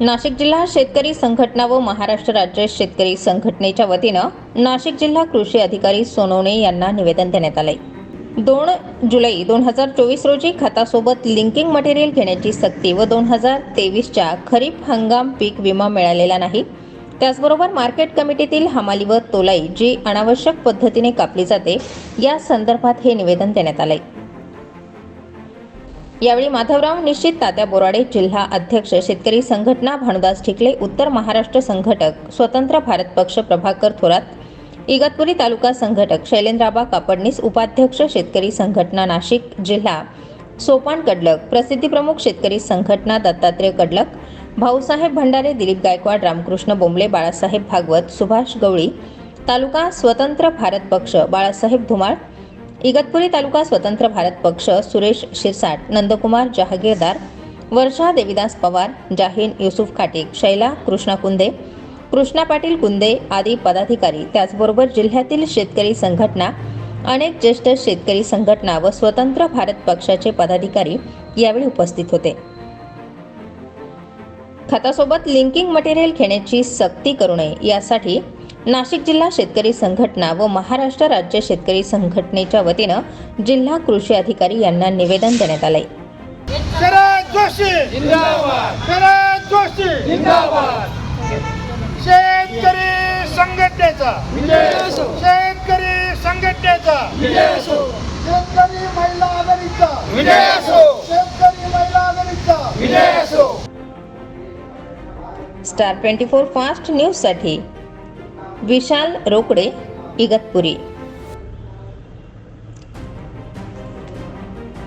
नाशिक जिल्हा शेतकरी संघटना व महाराष्ट्र राज्य शेतकरी संघटनेच्या वतीनं नाशिक जिल्हा कृषी अधिकारी सोनवणे यांना निवेदन देण्यात आलंय. दोन जुलै दोन हजार चोवीस रोजी खतासोबत लिंकिंग मटेरियल घेण्याची सक्ती व दोन हजार तेवीसच्या खरीप हंगाम पीक विमा मिळालेला नाही. त्याचबरोबर मार्केट कमिटीतील हमाली व तोलाई जी अनावश्यक पद्धतीने कापली जाते या संदर्भात हे निवेदन देण्यात आलंय. यावेळी माधवराव निश्चित तात्या बोराडे जिल्हा अध्यक्ष शेतकरी संघटना भानुदास ठिकले उत्तर महाराष्ट्र संघटक स्वतंत्र भारत पक्ष प्रभाकर थोरात इगतपुरी तालुका संघटक शैलेंद्राबा कापडनीस उपाध्यक्ष शेतकरी संघटना नाशिक जिल्हा सोपान कडलक प्रसिद्धीप्रमुख शेतकरी संघटना दत्तात्रय कडलक भाऊसाहेब भंडारे दिलीप गायकवाड रामकृष्ण बोंबले बाळासाहेब भागवत सुभाष गवळी तालुका स्वतंत्र भारत पक्ष बाळासाहेब धुमाळ इगतपुरी तालुका स्वतंत्र भारत पक्ष सुरेश शिरसाट नंदकुमार जहागीरदार वर्षा देविदास पवार जाहीन युसुफ खाटीक शैला कृष्णा कुंदे कृष्णा पाटील कुंदे आदी पदाधिकारी त्याचबरोबर जिल्ह्यातील शेतकरी संघटना अनेक ज्येष्ठ शेतकरी संघटना व स्वतंत्र भारत पक्षाचे पदाधिकारी यावेळी उपस्थित होते. खतासोबत लिंकिंग मटेरियल घेण्याची सक्ती करू नये यासाठी नाशिक जिल्हा शेतकरी संघटना व महाराष्ट्र राज्य शेतकरी संघटनेच्या वतीनं जिल्हा कृषी अधिकारी यांना निवेदन देण्यात जिंदाबाद शेतकरी संघटनेचा! शेतकरी संघटनेचा! शेतकरी महिला आघाडीचा! विजय असो शेतकरी महिला आघाडीचा! विजय असो स्टार ट्वेंटी फोर फास्ट न्यूजसाठी विशाल रोकडे इगतपुरी.